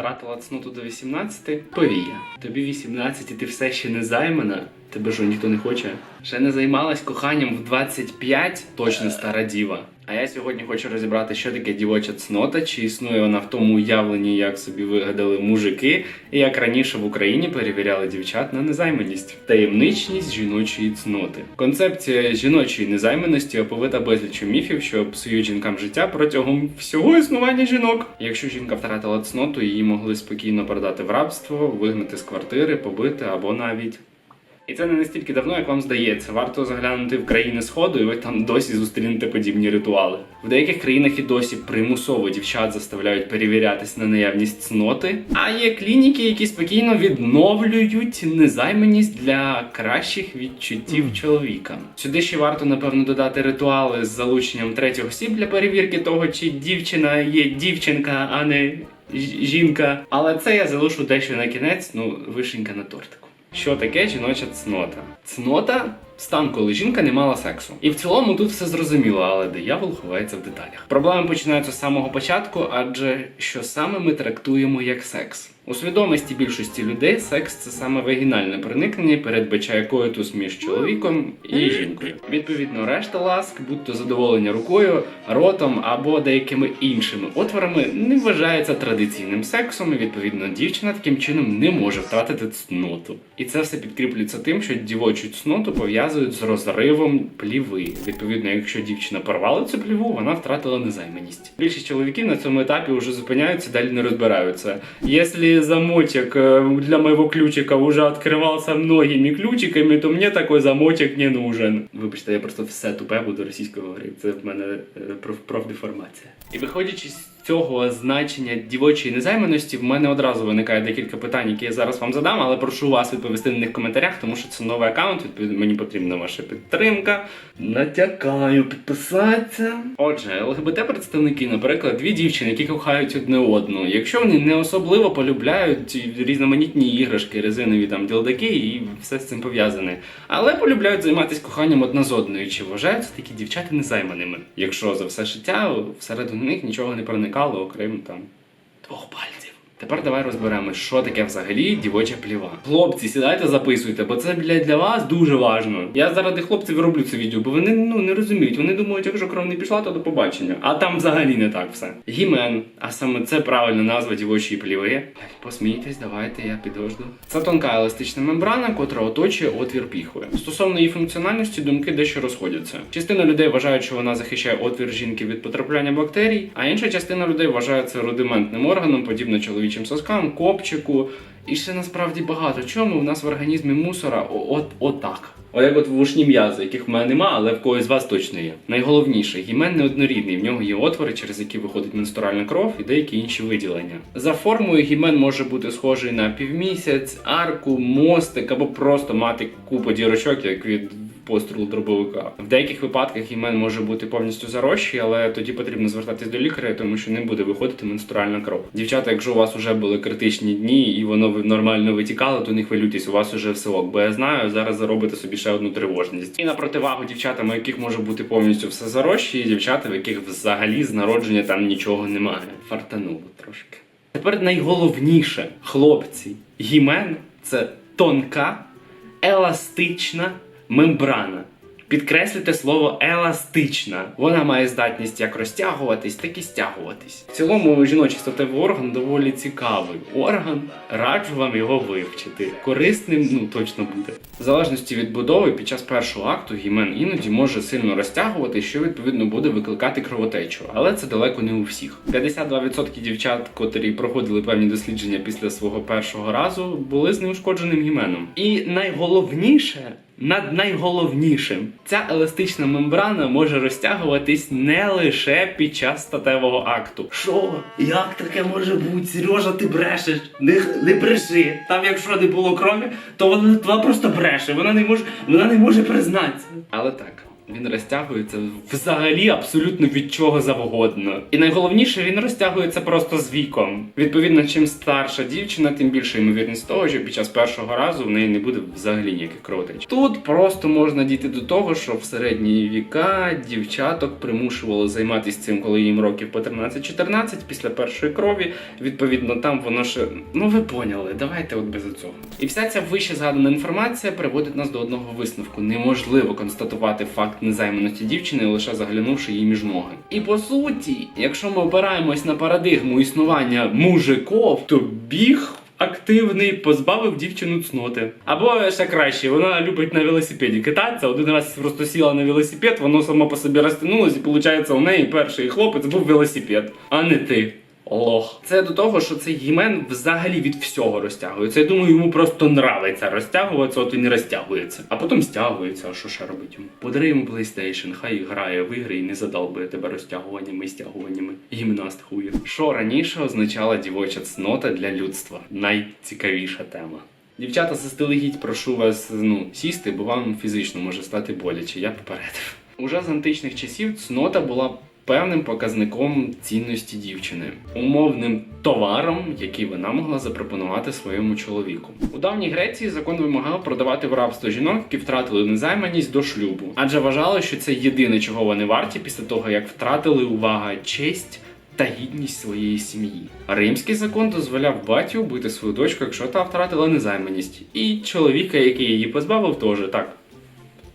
Втратила цноту до 18? Повія. Тобі 18 і ти все ще не займана? Тебе що, ніхто не хоче? Ще не займалась коханням в 25? Точно стара діва. А я сьогодні хочу розібрати, що таке дівоча цнота, чи існує вона в тому уявленні, як собі вигадали мужики, і як раніше в Україні перевіряли дівчат на незайманість. Таємничність жіночої цноти. Концепція жіночої незайманості оповита безліччю міфів, що псують жінкам життя протягом всього існування жінок. Якщо жінка втратила цноту, її могли спокійно продати в рабство, вигнати з квартири, побити або навіть. І це не настільки давно, як вам здається. Варто заглянути в країни Сходу, і ви там досі зустрінете подібні ритуали. В деяких країнах і досі примусово дівчат заставляють перевірятись на наявність цноти. А є клініки, які спокійно відновлюють незайманість для кращих відчуттів чоловіка. Сюди ще варто напевно додати ритуали з залученням третіх осіб для перевірки того, чи дівчина є дівчинка, а не жінка. Але це я залишу дещо на кінець, ну вишенька на тортику. Що таке жіноча цнота? Цнота стан, коли жінка не мала сексу. І в цілому тут все зрозуміло, але диявол ховається в деталях. Проблеми починаються з самого початку, адже що саме ми трактуємо як секс. У свідомості більшості людей секс це саме вагінальне проникнення, передбачає коїтус між чоловіком і жінкою. Відповідно, решта ласк, будь то задоволення рукою, ротом або деякими іншими отворами, не вважається традиційним сексом. і Відповідно, дівчина таким чином не може втратити цноту. І це все підкріплюється тим, що дівочу цноту пов'язують з розривом пліви. Відповідно, якщо дівчина порвала цю пліву, вона втратила незайманість. Більшість чоловіків на цьому етапі вже зупиняються, далі не розбираються. Якщо замочек э, для моего ключика уже открывался многими ключиками, то мне такой замочек не нужен. Вибачте, я просто все тупе буду російською говорити. Це в мене е, проф- профдеформація. І виходячи з цього значення дівочої незайманості, в мене одразу виникає декілька питань, які я зараз вам задам, але прошу вас відповісти на них в коментарях, тому що це новий аккаунт. Відповідно, мені потрібна ваша підтримка. Натякаю підписатися. Отже, ЛГБТ представники, наприклад, дві дівчини, які кохають одне одну. Якщо вони не особливо полюбляють різноманітні іграшки, резинові там ділдаки і все з цим пов'язане, але полюбляють займатися коханням одна з одною, чи вважаються такі дівчата незайманими, якщо за все життя всередину них нічого не проникало, окрім там двох пальців. Тепер давай розберемо, що таке взагалі дівоча пліва. Хлопці, сідайте, записуйте, бо це для, для вас дуже важно. Я заради хлопців роблю це відео, бо вони ну не розуміють. Вони думають, якщо кров не пішла, то до побачення. А там взагалі не так все. Гімен, а саме це правильна назва дівочої пліви. Посмійтесь, давайте, я підожду. Це тонка еластична мембрана, котра оточує отвір піхви. Стосовно її функціональності, думки дещо розходяться. Частина людей вважають, що вона захищає отвір жінки від потрапляння бактерій, а інша частина людей вважає це рудиментним органом, подібно чоловічим соскам, копчику. І ще насправді багато чому в нас в організмі мусора от отак. О, як от вушні м'язи, яких в мене нема, але в когось з вас точно є. Найголовніше, гімен неоднорідний. В нього є отвори, через які виходить менструальна кров і деякі інші виділення. За формою гімен може бути схожий на півмісяць, арку, мостик або просто мати купу дірочок, як від пострілу дробовика. В деяких випадках імен може бути повністю зарощий, але тоді потрібно звертатись до лікаря, тому що не буде виходити менструальна кров. Дівчата, якщо у вас вже були критичні дні і воно нормально витікало, то не хвилюйтесь, у вас уже все ок. Бо я знаю, зараз заробите собі ще одну тривожність. І на противагу дівчатам, у яких може бути повністю все зарощі, і дівчата, в яких взагалі з народження там нічого немає. Фартануло трошки. Тепер найголовніше, хлопці, гімен це тонка, еластична мембрана. Підкреслюйте слово еластична. Вона має здатність як розтягуватись, так і стягуватись. В цілому жіночий статевий орган доволі цікавий орган. Раджу вам його вивчити. Корисним ну точно буде. В залежності від будови під час першого акту гімен іноді може сильно розтягувати, що відповідно буде викликати кровотечу. Але це далеко не у всіх. 52% дівчат, котрі проходили певні дослідження після свого першого разу, були з неушкодженим гіменом. І найголовніше. Над найголовнішим, ця еластична мембрана може розтягуватись не лише під час статевого акту. Що? Як таке може бути? Сережа, ти брешеш. Не, не бреши. Там якщо не було крові, то вона, вона просто бреше. Вона не може, вона не може признатися. Але так, Він розтягується взагалі абсолютно від чого завгодно. І найголовніше, він розтягується просто з віком. Відповідно, чим старша дівчина, тим більша ймовірність того, що під час першого разу в неї не буде взагалі ніяких кровотеч. Тут просто можна дійти до того, що в середні віка дівчаток примушували займатися цим, коли їм років по 13-14 після першої крові. Відповідно, там воно ще ну ви поняли. Давайте от без цього. І вся ця вище згадана інформація приводить нас до одного висновку: неможливо констатувати факт незайманості дівчини, лише заглянувши їй між ноги. І по суті, якщо ми опираємось на парадигму існування мужиков, то біг. Активний позбавив дівчину цноти. Або ще краще, вона любить на велосипеді кататися. Один раз просто сіла на велосипед, воно само по собі розтягнулось, і виходить, у неї перший хлопець був велосипед, а не ти. Лох. Це до того, що цей гімен взагалі від всього розтягується. Я думаю, йому просто нравиться розтягуватися, от і не розтягується. А потім стягується, а що ще робить йому? Подари йому PlayStation, хай грає в ігри і не задалбує тебе розтягуваннями і стягуваннями. Гімнаст хує. Що раніше означала дівоча цнота для людства? Найцікавіша тема. Дівчата, заздалегідь прошу вас ну, сісти, бо вам фізично може стати боляче. Я попередив. Уже з античних часів цнота була певним показником цінності дівчини, умовним товаром, який вона могла запропонувати своєму чоловіку. У давній Греції закон вимагав продавати в рабство жінок, які втратили незайманість до шлюбу, адже вважали, що це єдине, чого вони варті після того, як втратили увага, честь. Та гідність своєї сім'ї. Римський закон дозволяв баті убити свою дочку, якщо та втратила незайманість, і чоловіка, який її позбавив, теж так.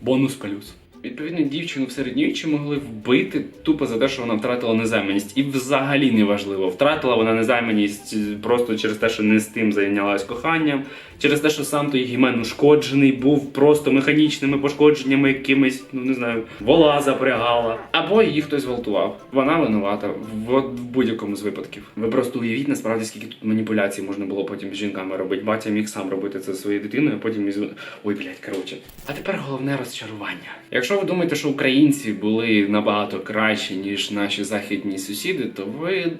Бонус плюс. Відповідно, дівчину в середньовіччі могли вбити тупо за те, що вона втратила незайманість. І взагалі не важливо, втратила вона незайманість е, просто через те, що не з тим зайнялась коханням, через те, що сам той гімен ушкоджений був просто механічними пошкодженнями якимись, ну не знаю, вола запрягала. Або її хтось зґвалтував. Вона винувата в, в будь-якому з випадків. Ви просто уявіть насправді, скільки тут маніпуляцій можна було потім з жінками робити. Батя міг сам робити це своєю дитиною, а потім із. Ой, блядь, коротше. А тепер головне розчарування. Якщо ви думаєте, що українці були набагато кращі, ніж наші західні сусіди, то ви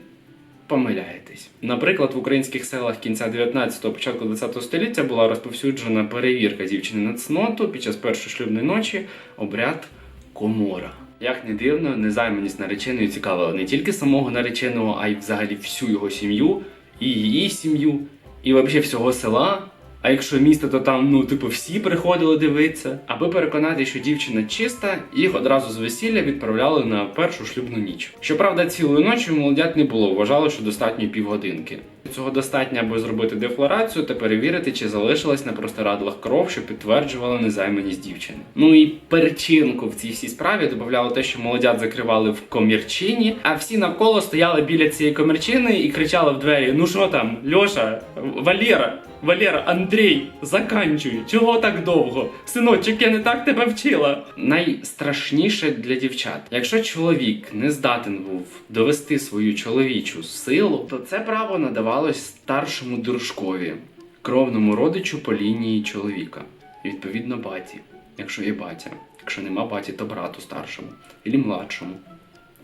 помиляєтесь. Наприклад, в українських селах кінця 19-го, початку 20-го століття була розповсюджена перевірка дівчини на цноту під час першої шлюбної ночі обряд комора. Як не дивно, незайманість нареченої цікавила не тільки самого нареченого, а й взагалі всю його сім'ю, і її сім'ю, і взагалі всього села. А якщо місто, то там, ну, типу, всі приходили дивитися. Аби переконати, що дівчина чиста, їх одразу з весілля відправляли на першу шлюбну ніч. Щоправда, цілої ночі молодят не було, вважали, що достатньо півгодинки. Цього достатньо, аби зробити дефлорацію та перевірити, чи залишилась на простирадлах кров, що підтверджувала незайманість дівчини. Ну і перчинку в цій всій справі додавало те, що молодят закривали в комірчині, а всі навколо стояли біля цієї комірчини і кричали в двері: Ну що там, Льоша, Валера, Валера, Андрій, заканчуй, чого так довго? Синочок, я не так тебе вчила. Найстрашніше для дівчат, якщо чоловік не здатен був довести свою чоловічу силу, то це право надавалось старшому дружкові, кровному родичу по лінії чоловіка, і відповідно баті, якщо є батя. Якщо нема баті, то брату старшому, і младшому.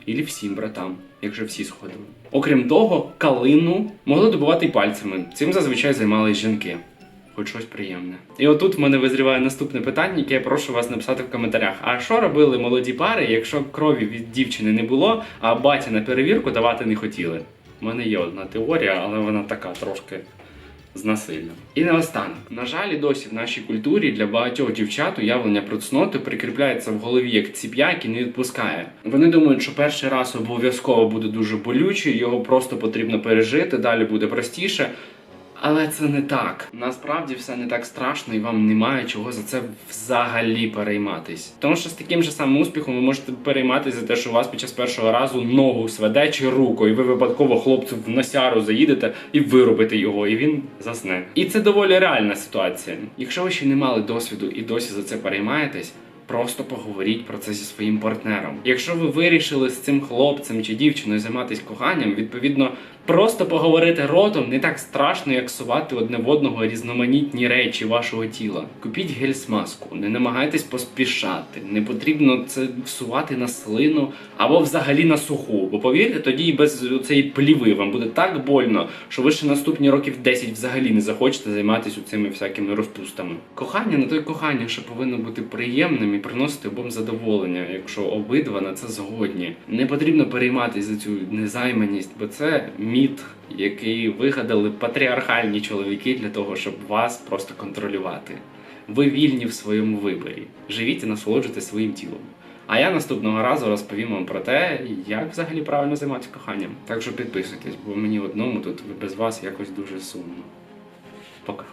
Ілі всім братам, якщо всі сходили. Окрім того, калину могли добувати й пальцями. Цим зазвичай займались жінки. Хоч щось приємне. І отут в мене визріває наступне питання, яке я прошу вас написати в коментарях. А що робили молоді пари, якщо крові від дівчини не було, а батя на перевірку давати не хотіли? У мене є одна теорія, але вона така трошки з насиллям. І наостанок, на жаль, досі в нашій культурі для багатьох дівчат уявлення про цноту прикріпляється в голові як ціп'я, який не відпускає. Вони думають, що перший раз обов'язково буде дуже болючий, його просто потрібно пережити, далі буде простіше. Але це не так. Насправді все не так страшно, і вам немає чого за це взагалі перейматись. Тому що з таким же самим успіхом ви можете перейматися за те, що у вас під час першого разу ногу сведе чи руку, і ви випадково хлопцю в носяру заїдете і виробите його, і він засне. І це доволі реальна ситуація. Якщо ви ще не мали досвіду і досі за це переймаєтесь. Просто поговоріть про це зі своїм партнером. Якщо ви вирішили з цим хлопцем чи дівчиною займатися коханням, відповідно Просто поговорити ротом не так страшно, як сувати одне в одного різноманітні речі вашого тіла. Купіть гель-смазку, не намагайтесь поспішати. Не потрібно це всувати на слину або взагалі на суху. Бо повірте, тоді і без цієї пліви вам буде так больно, що ви ще наступні років 10 взагалі не захочете займатися цими всякими розпустами. Кохання не то кохання, що повинно бути приємним і приносити обом задоволення, якщо обидва на це згодні. Не потрібно перейматися за цю незайманість, бо це міт, який вигадали патріархальні чоловіки для того, щоб вас просто контролювати. Ви вільні в своєму виборі. Живіть і насолоджуйтесь своїм тілом. А я наступного разу розповім вам про те, як взагалі правильно займатися коханням. Так що підписуйтесь, бо мені одному тут без вас якось дуже сумно. Пока.